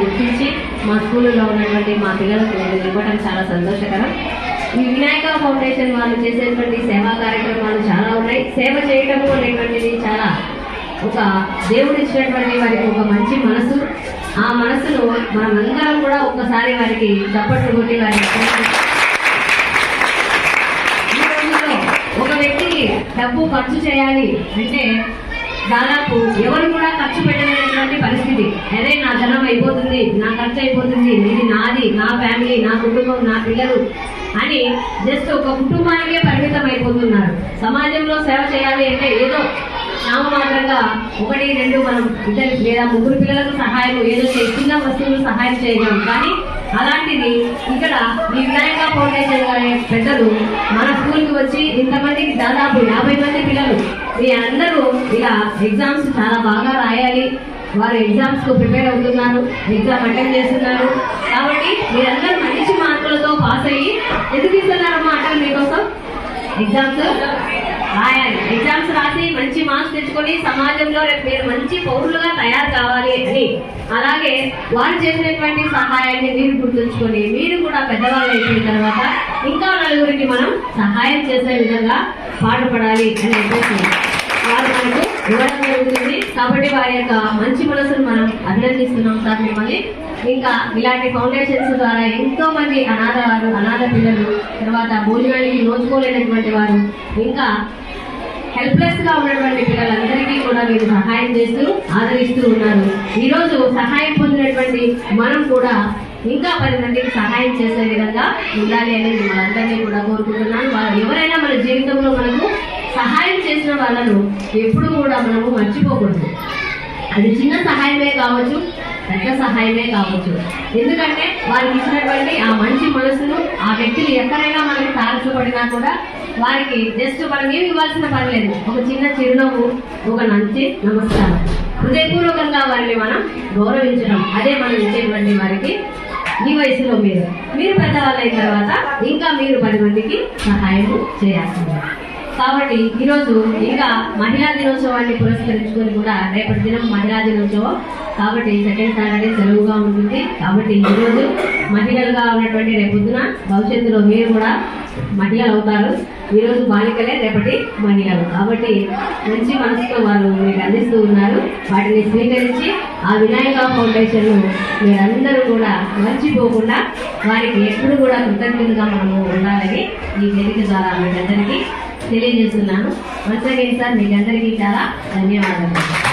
గుర్తించి మా స్కూల్లో ఉన్నటువంటి మా పిల్లలకు నేను ఇవ్వడం చాలా సంతోషకరం. ఈ వినాయక ఫౌండేషన్ వాళ్ళు చేసేటువంటి సేవా కార్యక్రమాలు చాలా ఉన్నాయి. సేవ చేయటము అనేటువంటిది చాలా ఒక దేవుడు ఇచ్చినటువంటి వారికి ఒక మంచి మనసు. ఆ మనసును మనమందరం కూడా ఒక్కసారి వారికి చప్పట్లు కొట్టి వారికి ఒక వ్యక్తికి డబ్బు ఖర్చు చేయాలి అంటే దాదాపు ఎవరు కూడా ఖర్చు పెట్టలేనటువంటి పరిస్థితి అదే నా ధనం అయిపోతుంది నా ఖర్చు అయిపోతుంది ఇది నాది నా ఫ్యామిలీ నా కుటుంబం నా పిల్లలు అని జస్ట్ ఒక కుటుంబానికే పరిమితం అయిపోతున్నారు. సమాజంలో సేవ చేయాలి అంటే ఏదో నామమాత్రంగా ఒకటి రెండు మనం ఇద్దరు లేదా ముగ్గురు పిల్లలకు సహాయం ఏదో చిన్న వస్తువులు సహాయం చేయగలం. కానీ అలాంటిది ఇక్కడ ఈ వినాయక ఫౌండేషన్ అనే పెద్దలు మన స్కూల్కి వచ్చి ఇంతమందికి దాదాపు యాభై మంది పిల్లలు. మీ అందరూ ఇలా ఎగ్జామ్స్ చాలా బాగా వారు ఎగ్జామ్స్కు ప్రిపేర్ అవుతున్నారు ఎగ్జామ్ అటెండ్ చేస్తున్నారు. కాబట్టి మీరందరూ మంచి మార్కులతో పాస్ అయ్యి ఎందుకు ఇస్తున్నారమ్మా అంటే మీకోసం? ఎగ్జామ్స్ రాయాలి. ఎగ్జామ్స్ రాసి మంచి మార్క్స్ తెచ్చుకొని సమాజంలో రేపు మీరు మంచి పౌరులుగా తయారు కావాలి అని. అలాగే వారు చేసినటువంటి సహాయాన్ని మీరు గుర్తుంచుకొని మీరు కూడా పెద్దవాళ్ళు అయిపోయిన తర్వాత ఇంకా నలుగురికి మనం సహాయం చేసే విధంగా పాటుపడాలి అని చెప్పేసి వారు మనకు ఇవ్వడం జరుగుతుంది. కాబట్టి వారి యొక్క మంచి మనసును మనం అభినందిస్తున్నాం సార్ మిమ్మల్ని. ఇంకా ఇలాంటి ఫౌండేషన్స్ ద్వారా ఎంతో మంది అనాథ వారు అనాథ పిల్లలు తర్వాత భోజనానికి నోచుకోలేనటువంటి వారు ఇంకా హెల్ప్లెస్గా ఉన్నటువంటి పిల్లలందరికీ కూడా మీరు సహాయం చేస్తూ ఆదరిస్తూ ఉన్నారు. ఈ రోజు సహాయం పొందినటువంటి మనం కూడా ఇంకా పది మందికి సహాయం చేసే విధంగా ఉండాలి అనేది మనందరినీ కూడా కోరుకుంటున్నాను. వాళ్ళు ఎవరైనా మన జీవితంలో మనకు సహాయం చేసిన వాళ్ళను ఎప్పుడు కూడా మనము మర్చిపోకూడదు. అది చిన్న సహాయమే కావచ్చు పెద్ద సహాయమే కావచ్చు. ఎందుకంటే వారికి ఇచ్చినటువంటి ఆ మంచి మనసును ఆ వ్యక్తులు ఎక్కడైనా మనకి తారసపడినా కూడా వారికి జస్ట్ మనం ఏమి ఇవ్వాల్సిన పని లేదు. ఒక చిన్న చిరునవ్వు ఒక మంచి నమస్కారం. హృదయపూర్వకంగా వారిని మనం గౌరవించడం. అదే మనం ఇచ్చేటువంటి వారికి ఈ వయసులో మీరు. మీరు పెద్దవాళ్ళు అయిన తర్వాత ఇంకా మీరు పది మందికి సహాయం చేయాల్సిందే. కాబట్టి ఈరోజు ఇంకా మహిళా దినోత్సవాన్ని పురస్కరించుకొని కూడా రేపటి దినం మహిళా దినోత్సవం. కాబట్టి సెకండ్ సాటర్డే సెలవుగా ఉంటుంది. కాబట్టి ఈరోజు మహిళలుగా ఉన్నటువంటి రేపొద్దున భవిష్యత్తులో మీరు కూడా మహిళలు అవుతారు. ఈరోజు బాలికలే రేపటి మహిళలు. కాబట్టి మంచి మనసుతో వారు మీకు అందిస్తూ ఉన్నారు. వాటిని స్వీకరించి ఆ వినాయక ఫౌండేషన్ మీరందరూ కూడా మర్చిపోకుండా వారికి ఎప్పుడు కూడా కృతజ్ఞతగా మనము ఉండాలని ఈ వేదిక ద్వారా మీకందరికీ తెలియజేస్తున్నాను. వన్స్ సార్ మీకందరికీ చాలా ధన్యవాదాలు.